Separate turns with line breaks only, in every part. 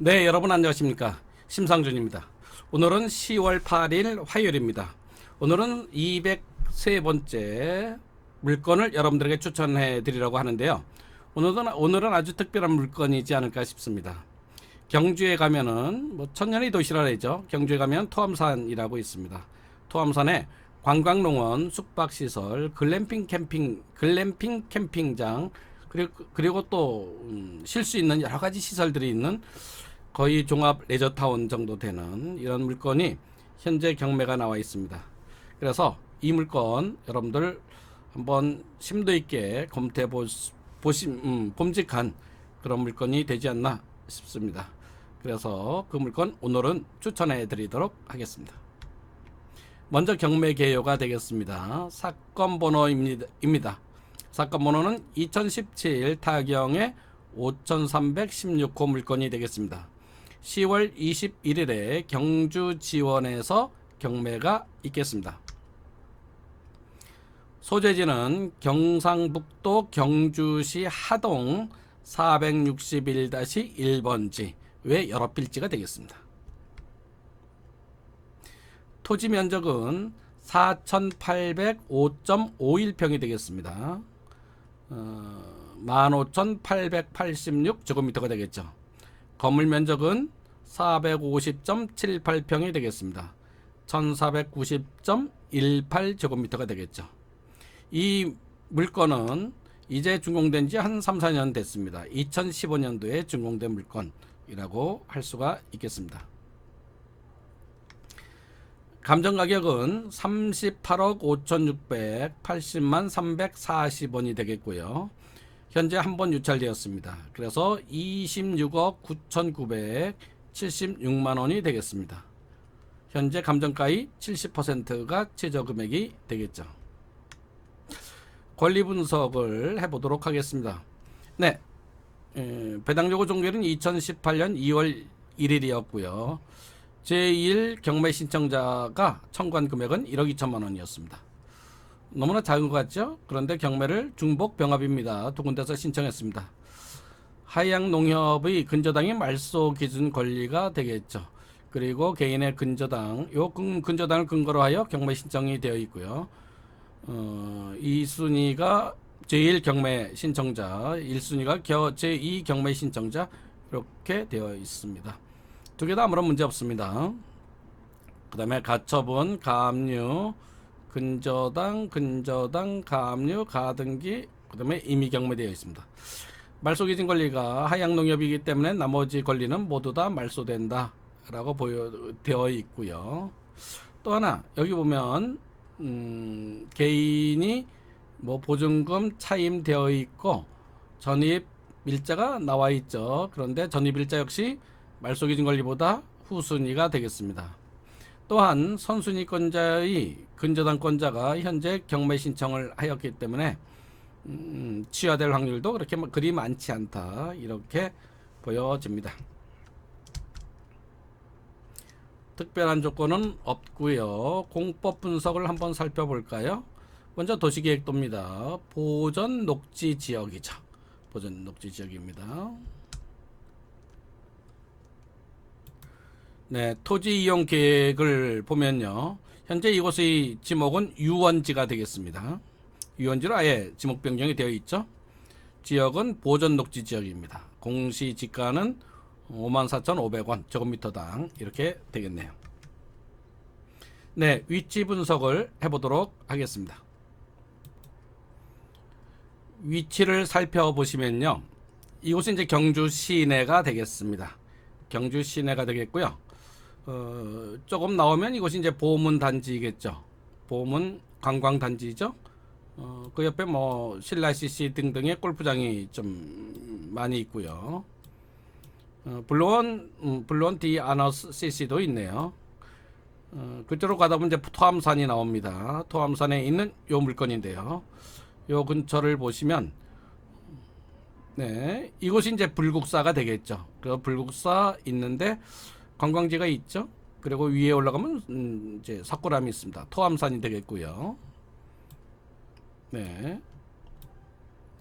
네, 여러분 안녕하십니까? 심상준입니다. 오늘은 10월 8일 화요일입니다. 오늘은 203번째 물건을 여러분들에게 추천해 드리려고 하는데요. 오늘은, 오늘은 아주 특별한 물건이지 않을까 싶습니다. 경주에 가면은 뭐 천년의 도시라 그러죠. 경주에 가면 토암산이라고 있습니다. 토암산에 관광농원, 숙박시설, 글램핑 캠핑, 글램핑 캠핑장 그리고 그리고 또 음, 쉴수 있는 여러 가지 시설들이 있는 거의 종합 레저타운 정도 되는 이런 물건이 현재 경매가 나와 있습니다. 그래서 이 물건 여러분들 한번 심도 있게 검토해 보시, 음, 봄직한 그런 물건이 되지 않나 싶습니다. 그래서 그 물건 오늘은 추천해 드리도록 하겠습니다. 먼저 경매 개요가 되겠습니다. 사건 번호입니다. 입니다. 사건 번호는 2017 타경의 5316호 물건이 되겠습니다. 10월 21일에 경주 지원에서 경매가 있겠습니다. 소재지는 경상북도 경주시 하동 461-1번지 외 여러 필지가 되겠습니다. 토지 면적은 4,805.51평이 되겠습니다. 어, 15,886 제곱미터가 되겠죠. 건물 면적은 450.78평이 되겠습니다. 1490.18 제곱미터가 되겠죠. 이 물건은 이제 준공된 지 한 3, 4년 됐습니다. 2015년도에 준공된 물건이라고 할 수가 있겠습니다. 감정 가격은 38억 5,680만 340원이 되겠고요. 현재 한 번 유찰되었습니다. 그래서 26억 9,976만 원이 되겠습니다. 현재 감정가의 70%가 최저 금액이 되겠죠. 권리 분석을 해보도록 하겠습니다. 네, 에, 배당 요구 종결은 2018년 2월 1일이었고요. 제1 경매 신청자가 청구한 금액은 1억 2천만 원이었습니다. 너무나 작은 것 같죠? 그런데 경매를 중복 병합입니다. 두 군데서 신청했습니다. 하양 농협의 근저당이 말소 기준 권리가 되겠죠. 그리고 개인의 근저당, 요 근- 근저당을 근거로 하여 경매 신청이 되어 있고요. 어, 2순위가 제1 경매 신청자, 1순위가 겨, 제2 경매 신청자 이렇게 되어 있습니다. 두 개 다 아무런 문제 없습니다. 그 다음에 가처분, 가압류, 근저당, 근저당, 가압류, 가등기, 그 다음에 임의 경매되어 있습니다. 말소 기준 권리가 하양 농협이기 때문에 나머지 권리는 모두 다 말소된다. 라고 보여, 되어 있고요. 또 하나, 여기 보면, 음, 개인이 뭐 보증금 차임되어 있고, 전입 일자가 나와 있죠. 그런데 전입 일자 역시 말소 기준 권리보다 후순위가 되겠습니다. 또한 선순위권자의 근저당권자가 현재 경매 신청을 하였기 때문에 음, 취하될 확률도 그렇게 막 그리 많지 않다 이렇게 보여집니다. 특별한 조건은 없고요. 공법 분석을 한번 살펴볼까요? 먼저 도시계획도입니다. 보전 녹지 지역이죠. 보전 녹지 지역입니다. 네, 토지 이용 계획을 보면요. 현재 이곳의 지목은 유원지가 되겠습니다. 유원지로 아예 지목 변경이 되어 있죠. 지역은 보전 녹지 지역입니다. 공시 지가는 54,500원 제곱미터당 이렇게 되겠네요. 네, 위치 분석을 해보도록 하겠습니다. 위치를 살펴보시면요. 이곳은 이제 경주 시내가 되겠습니다. 경주 시내가 되겠고요. 어, 조금 나오면 이곳이 이제 보문 단지겠죠. 보문 관광 단지죠. 어, 그 옆에 뭐 신라 CC 등등의 골프장이 좀 많이 있고요. 어, 물론 음, 디 아너스 CC도 있네요. 어, 그쪽으로 가다 보면 이제 토암산이 나옵니다. 토암산에 있는 요 물건인데요. 요 근처를 보시면 네 이곳이 이제 불국사가 되겠죠. 그 불국사 있는데 관광지가 있죠. 그리고 위에 올라가면 음, 이제 사쿠람이 있습니다. 토암산이 되겠고요. 네.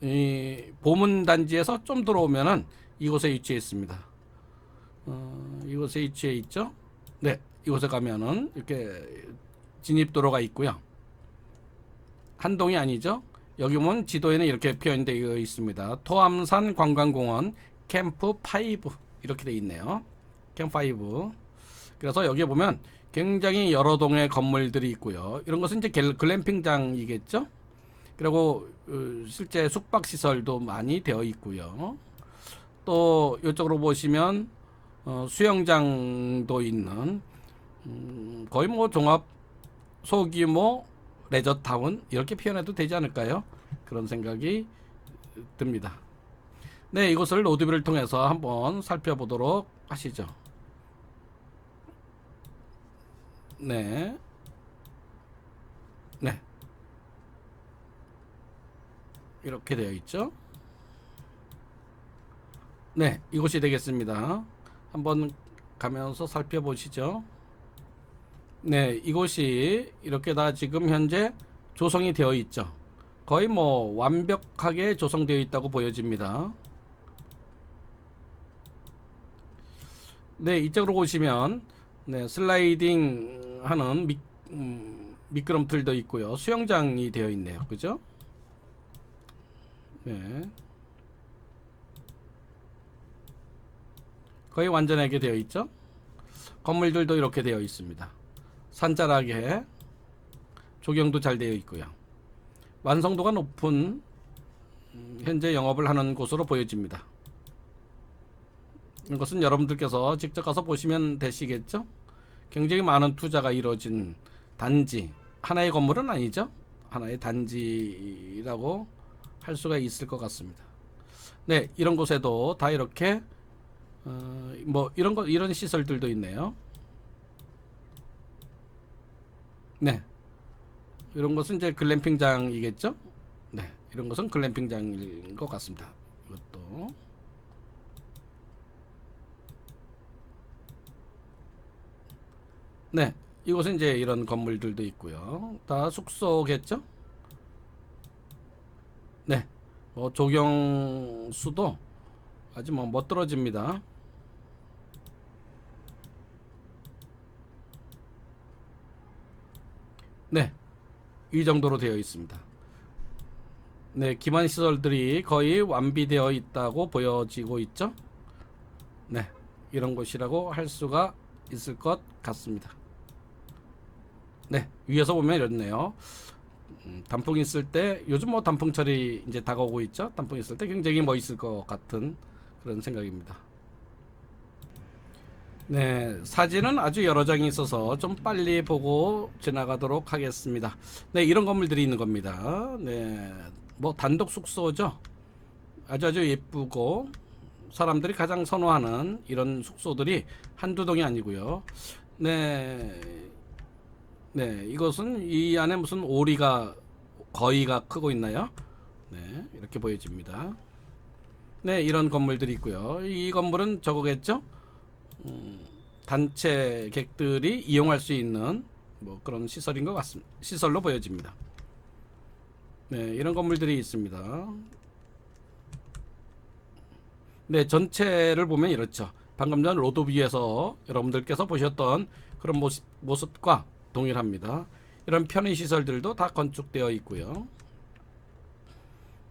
이 보문 단지에서 좀 들어오면은 이곳에 위치해 있습니다. 어, 이곳에 위치해 있죠. 네, 이곳에 가면은 이렇게 진입도로가 있고요. 한동이 아니죠. 여기 보면 지도에는 이렇게 표현되어 있습니다. 토암산 관광공원 캠프 5 이렇게 돼 있네요. 캠프 5. 그래서 여기 보면 굉장히 여러 동의 건물들이 있고요. 이런 것은 이제 갤- 글램핑장이겠죠. 그리고 어, 실제 숙박 시설도 많이 되어 있고요. 또 이쪽으로 보시면 어, 수영장도 있는 음, 거의 뭐 종합 소규모 레저 타운 이렇게 표현해도 되지 않을까요? 그런 생각이 듭니다. 네, 이곳을 로드뷰를 통해서 한번 살펴보도록 하시죠. 네. 네. 이렇게 되어 있죠. 네, 이곳이 되겠습니다. 한번 가면서 살펴보시죠. 네, 이곳이 이렇게 다 지금 현재 조성이 되어 있죠. 거의 뭐 완벽하게 조성되어 있다고 보여집니다. 네, 이쪽으로 보시면 네, 슬라이딩 하는 미, 음, 미끄럼틀도 있고요. 수영장이 되어 있네요. 그죠? 네. 거의 완전하게 되어 있죠. 건물들도 이렇게 되어 있습니다. 산자락에 조경도 잘 되어 있고요. 완성도가 높은 음, 현재 영업을 하는 곳으로 보여집니다. 이것은 여러분들께서 직접 가서 보시면 되시겠죠? 굉장히 많은 투자가 이루어진 단지 하나의 건물은 아니죠? 하나의 단지라고 할 수가 있을 것 같습니다. 네, 이런 곳에도 다 이렇게 어, 뭐 이런 거 이런 시설들도 있네요. 네. 이런 것은 이제 글램핑장이겠죠? 네. 이런 것은 글램핑장인 것 같습니다. 이것도. 네. 이곳은 이제 이런 건물들도 있고요. 다 숙소겠죠? 네. 뭐 조경수도 아주 뭐 멋들어집니다. 네. 이 정도로 되어 있습니다. 네, 기반 시설들이 거의 완비되어 있다고 보여지고 있죠? 네. 이런 곳이라고 할 수가 있을 것 같습니다. 네, 위에서 보면 이렇네요. 음, 단풍 있을 때 요즘 뭐 단풍철이 이제 다가오고 있죠. 단풍 있을 때 굉장히 멋있을 것 같은 그런 생각입니다. 네, 사진은 아주 여러 장이 있어서 좀 빨리 보고 지나가도록 하겠습니다. 네, 이런 건물들이 있는 겁니다. 네, 뭐 단독 숙소죠. 아주 아주 예쁘고 사람들이 가장 선호하는 이런 숙소들이 한두 동이 아니고요. 네, 네, 이것은 이 안에 무슨 오리가 거위가 크고 있나요? 네, 이렇게 보여집니다. 네, 이런 건물들이 있고요. 이 건물은 저거겠죠? 음, 단체 객들이 이용할 수 있는 뭐 그런 시설인 것 같습니다. 시설로 보여집니다. 네, 이런 건물들이 있습니다. 네, 전체를 보면 이렇죠. 방금 전 로드뷰에서 여러분들께서 보셨던 그런 모습, 모습과 동일합니다. 이런 편의 시설들도 다 건축되어 있고요.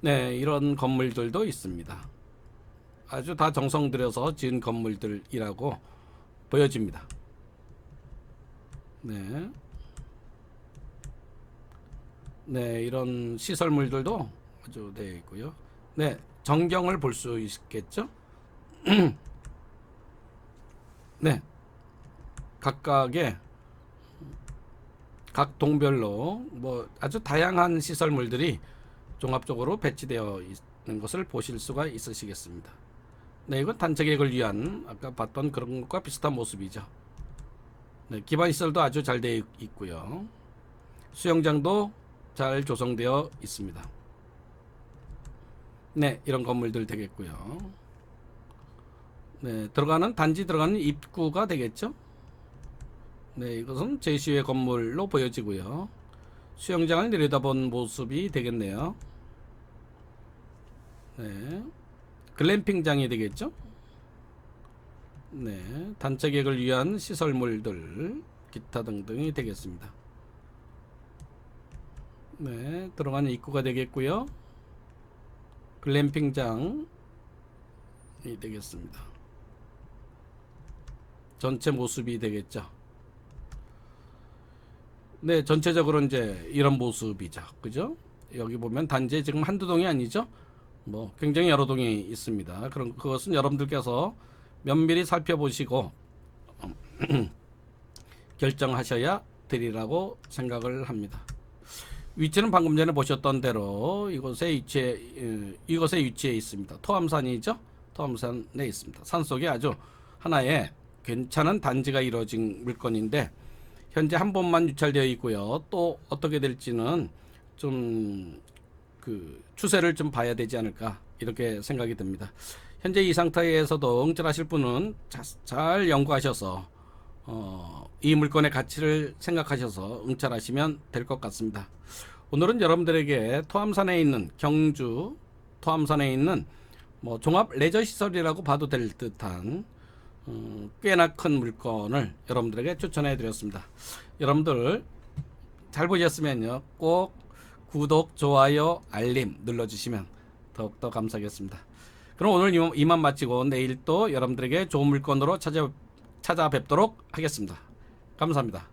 네, 이런 건물들도 있습니다. 아주 다 정성 들여서 지은 건물들이라고 보여집니다. 네. 네, 이런 시설물들도 아주 되어 있고요. 네, 전경을 볼 수 있겠죠? 네. 각각의 각 동별로 뭐 아주 다양한 시설물들이 종합적으로 배치되어 있는 것을 보실 수가 있으시겠습니다. 네, 이건 단체객을 위한 아까 봤던 그런 것과 비슷한 모습이죠. 네, 기반 시설도 아주 잘 되어 있고요. 수영장도 잘 조성되어 있습니다. 네, 이런 건물들 되겠고요. 네, 들어가는 단지 들어가는 입구가 되겠죠. 네, 이것은 제시의 건물로 보여지고요. 수영장을 내려다본 모습이 되겠네요. 네, 글램핑장이 되겠죠. 네, 단체 객을 위한 시설물들 기타 등등이 되겠습니다. 네, 들어가는 입구가 되겠고요. 글램핑장이 되겠습니다. 전체 모습이 되겠죠. 네, 전체적으로 이제 이런 모습이죠. 그죠? 여기 보면 단지 지금 한두 동이 아니죠? 뭐 굉장히 여러 동이 있습니다. 그럼 그것은 여러분들께서 면밀히 살펴보시고 결정하셔야 되리라고 생각을 합니다. 위치는 방금 전에 보셨던 대로 이곳에 위치해 에, 이곳에 위치해 있습니다. 토암산이죠. 토암산에 있습니다. 산 속에 아주 하나의 괜찮은 단지가 이루어진 물건인데 현재 한 번만 유찰되어 있고요. 또 어떻게 될지는 좀 그 추세를 좀 봐야 되지 않을까 이렇게 생각이 듭니다. 현재 이 상태에서도 응찰하실 분은 자, 잘 연구하셔서 어, 이 물건의 가치를 생각하셔서 응찰하시면 될 것 같습니다. 오늘은 여러분들에게 토암산에 있는 경주 토암산에 있는 뭐 종합 레저 시설이라고 봐도 될 듯한 음, 꽤나 큰 물건을 여러분들에게 추천해 드렸습니다. 여러분들 잘 보셨으면요 꼭 구독, 좋아요, 알림 눌러주시면 더욱더 감사하겠습니다. 그럼 오늘 이만- 마치고 내일 또 여러분들에게 좋은 물건으로 찾아, 찾아뵙도록 하겠습니다. 감사합니다.